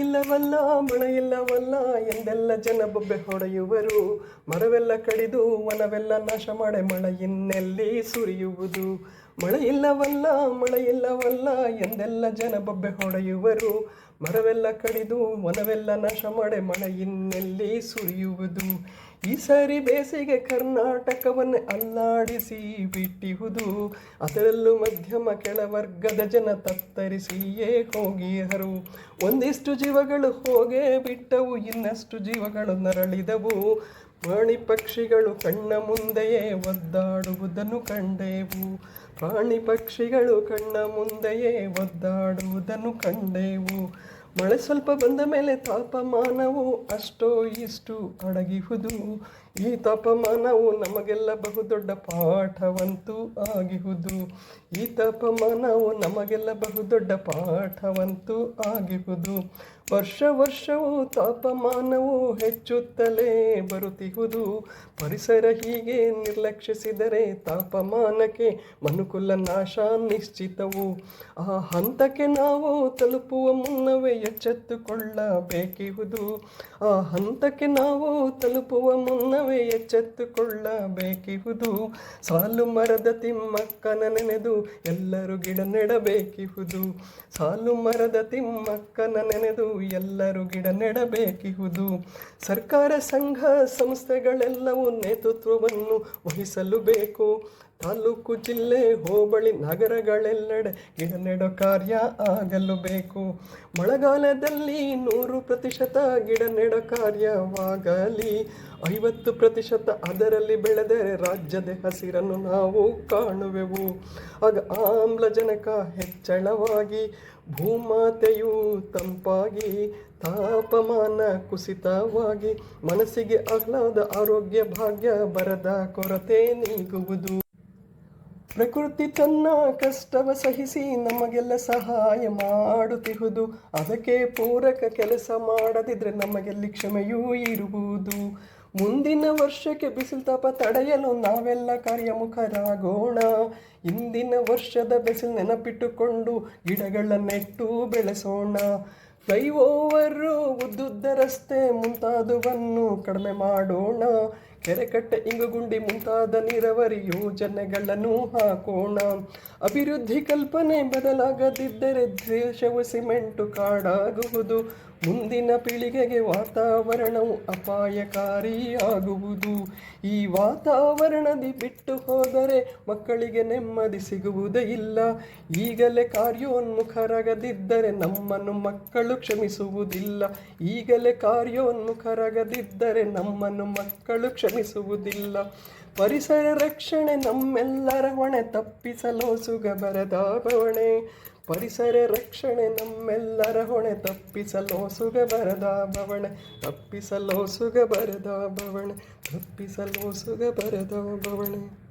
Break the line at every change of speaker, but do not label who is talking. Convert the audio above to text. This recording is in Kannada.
ಇಲ್ಲವಲ್ಲ ಮಳೆ ಇಲ್ಲವಲ್ಲ ಎಂದೆಲ್ಲ ಜನ ಬೊಬ್ಬೆ ಹೊಡೆಯುವರು. ಮರವೆಲ್ಲ ಕಡಿದು ವನವೆಲ್ಲ ನಾಶ ಮಾಡೆ ಮಳೆ ಇನ್ನೆಲ್ಲಿ ಸುರಿಯುವುದು. ಮಳೆ ಇಲ್ಲವಲ್ಲ ಮಳೆ ಇಲ್ಲವಲ್ಲ ಎಂದೆಲ್ಲ ಜನ ಬೊಬ್ಬೆ ಹೊಡೆಯುವರು. ಮರವೆಲ್ಲ ಕಡಿದು ವನವೆಲ್ಲ ನಾಶ ಮಾಡೆ ಮಳೆ ಇನ್ನೆಲ್ಲಿ ಸುರಿಯುವುದು. ಈ ಸಾರಿ ಬೇಸಿಗೆ ಕರ್ನಾಟಕವನ್ನು ಅಲ್ಲಾಡಿಸಿ ಬಿಟ್ಟಿಹುದು. ಅದರಲ್ಲೂ ಮಧ್ಯಮ ಕೆಳವರ್ಗದ ಜನ ತತ್ತರಿಸಿಯೇ ಹೋಗಿಹರು ಒಂದಿಷ್ಟು ಜೀವಗಳು ಹೋಗೇ ಬಿಟ್ಟವು, ಇನ್ನಷ್ಟು ಜೀವಗಳು ನರಳಿದವು. ಪ್ರಾಣಿ ಪಕ್ಷಿಗಳು ಕಣ್ಣ ಮುಂದೆಯೇ ಒದ್ದಾಡುವುದನ್ನು ಕಂಡೆವು. ಪ್ರಾಣಿ ಪಕ್ಷಿಗಳು ಕಣ್ಣ ಮುಂದೆಯೇ ಒದ್ದಾಡುವುದನ್ನು ಕಂಡೆವು. ಮಳೆ ಸ್ವಲ್ಪ ಬಂದ ಮೇಲೆ ತಾಪಮಾನವು ಅಷ್ಟೋ ಇಷ್ಟು ಅಡಗಿಹುದು. ಈ ತಾಪಮಾನವು ನಮಗೆಲ್ಲ ಬಹುದೊಡ್ಡ ಪಾಠವಂತೂ ಆಗಿಹುದು. ಈ ತಾಪಮಾನವು ನಮಗೆಲ್ಲ ಬಹುದೊಡ್ಡ ಪಾಠವಂತೂ ಆಗಿಹುದು. ವರ್ಷ ವರ್ಷವೂ ತಾಪಮಾನವು ಹೆಚ್ಚುತ್ತಲೇ ಬರುತ್ತಿಹುದು. ಪರಿಸರ ಹೀಗೆ ನಿರ್ಲಕ್ಷಿಸಿದರೆ ತಾಪಮಾನಕ್ಕೆ ಮನುಕುಲ ನಾಶ ನಿಶ್ಚಿತವು. ಆ ಹಂತಕ್ಕೆ ನಾವು ತಲುಪುವ ಮುನ್ನವೇ ಎಚ್ಚೆತ್ತುಕೊಳ್ಳಬೇಕಿಹುದು. ಆ ಹಂತಕ್ಕೆ ನಾವು ತಲುಪುವ ಮುನ್ನವೇ ಎಚ್ಚೆತ್ತುಕೊಳ್ಳಬೇಕಿಹುದು. ಸಾಲು ಮರದ ತಿಮ್ಮಕ್ಕನ ನೆನೆದು ಎಲ್ಲರೂ ಗಿಡ ನೆಡಬೇಕಿಹುದು. ಸಾಲು ಮರದ ತಿಮ್ಮಕ್ಕನ ನೆನೆದು ಎಲ್ಲರೂ ಗಿಡ ನೆಡಬೇಕಿಹುದು. ಸರ್ಕಾರ, ಸಂಘ, ಸಂಸ್ಥೆಗಳೆಲ್ಲವೂ ನೇತೃತ್ವವನ್ನು ವಹಿಸಲು ಬೇಕು. ತಾಲೂಕು ಜಿಲ್ಲೆ, ಹೋಬಳಿ ನಗರಗಳೆಲ್ಲೆಡೆ ಗಿಡ ನೆಡೋ ಕಾರ್ಯ ಆಗಲು ಬೇಕು. ಮಳೆಗಾಲದಲ್ಲಿ ನೂರು ಪ್ರತಿಶತ ಗಿಡ ನೆಡೋ ಕಾರ್ಯವಾಗಲಿ. ಐವತ್ತು ಪ್ರತಿಶತ ಅದರಲ್ಲಿ ಬೆಳೆದರೆ ರಾಜ್ಯದ ಹಸಿರನ್ನು ನಾವು ಕಾಣುವೆವು. ಆಗ ಆಮ್ಲಜನಕ ಹೆಚ್ಚಳವಾಗಿ ಭೂಮಾತೆಯು ತಂಪಾಗಿ, ತಾಪಮಾನ ಕುಸಿತವಾಗಿ, ಮನಸ್ಸಿಗೆ ಆಹ್ಲಾದ ಆರೋಗ್ಯ ಭಾಗ್ಯ ಬರದ ಕೊರತೆ ನೀಗುವುದು. ಪ್ರಕೃತಿ ತನ್ನ ಕಷ್ಟವ ಸಹಿಸಿ ನಮಗೆಲ್ಲ ಸಹಾಯ ಮಾಡುತ್ತಿಹುದು. ಅದಕ್ಕೆ ಪೂರಕ ಕೆಲಸ ಮಾಡದಿದ್ರೆ ನಮಗೆಲ್ಲಿ ಕ್ಷಮೆಯೂ ಇರುವುದು. ಮುಂದಿನ ವರ್ಷಕ್ಕೆ ಬಿಸಿಲು ತಾಪ ತಡೆಯಲು ನಾವೆಲ್ಲ ಕಾರ್ಯಮುಖರಾಗೋಣ. ಇಂದಿನ ವರ್ಷದ ಬಿಸಿಲು ನೆನಪಿಟ್ಟುಕೊಂಡು ಗಿಡಗಳ ನೆಟ್ಟು ಬೆಳೆಸೋಣ. ಫ್ಲೈಓವರು ಉದ್ದುದ್ದ ರಸ್ತೆ ಮುಂತಾದವನ್ನು ಕಡಿಮೆ ಮಾಡೋಣ. ಕೆರೆಕಟ್ಟೆ ಇಂಗುಗುಂಡಿ ಮುಂತಾದ ನೀರಾವರಿ ಯೋಜನೆಗಳನ್ನು ಹಾಕೋಣ. ಅಭಿವೃದ್ಧಿ ಕಲ್ಪನೆ ಬದಲಾಗದಿದ್ದರೆ ದೇಶವು ಸಿಮೆಂಟು ಕಾಡಾಗುವುದು. ಮುಂದಿನ ಪೀಳಿಗೆಗೆ ವಾತಾವರಣವು ಅಪಾಯಕಾರಿಯಾಗುವುದು. ಈ ವಾತಾವರಣದಿ ಬಿಟ್ಟು ಹೋದರೆ ಮಕ್ಕಳಿಗೆ ನೆಮ್ಮದಿ ಸಿಗುವುದೇ ಇಲ್ಲ. ಈಗಲೇ ಕಾರ್ಯೋನ್ಮುಖರಾಗದಿದ್ದರೆ ನಮ್ಮನ್ನು ಮಕ್ಕಳು ಕ್ಷಮಿಸುವುದಿಲ್ಲ. ಈಗಲೇ ಕಾರ್ಯೋನ್ಮುಖರಾಗದಿದ್ದರೆ ನಮ್ಮನ್ನು ಮಕ್ಕಳು ಕ್ಷಮಿಸುವುದಿಲ್ಲ ಪರಿಸರ ರಕ್ಷಣೆ ನಮ್ಮೆಲ್ಲರ ಹೊಣೆ, ತಪ್ಪಿಸಲು ಸುಗ ಬರದ ಬವಣೆ. ಪರಿಸರ ರಕ್ಷಣೆ ನಮ್ಮೆಲ್ಲರ ಹೊಣೆ, ತಪ್ಪಿಸಲು ಸುಗ ಬರದ ಬವಣೆ. ತಪ್ಪಿಸಲು ಸುಗ ಬರದ ಬವಣೆ, ತಪ್ಪಿಸಲು ಸುಗ ಬರದ ಬವಣೆ.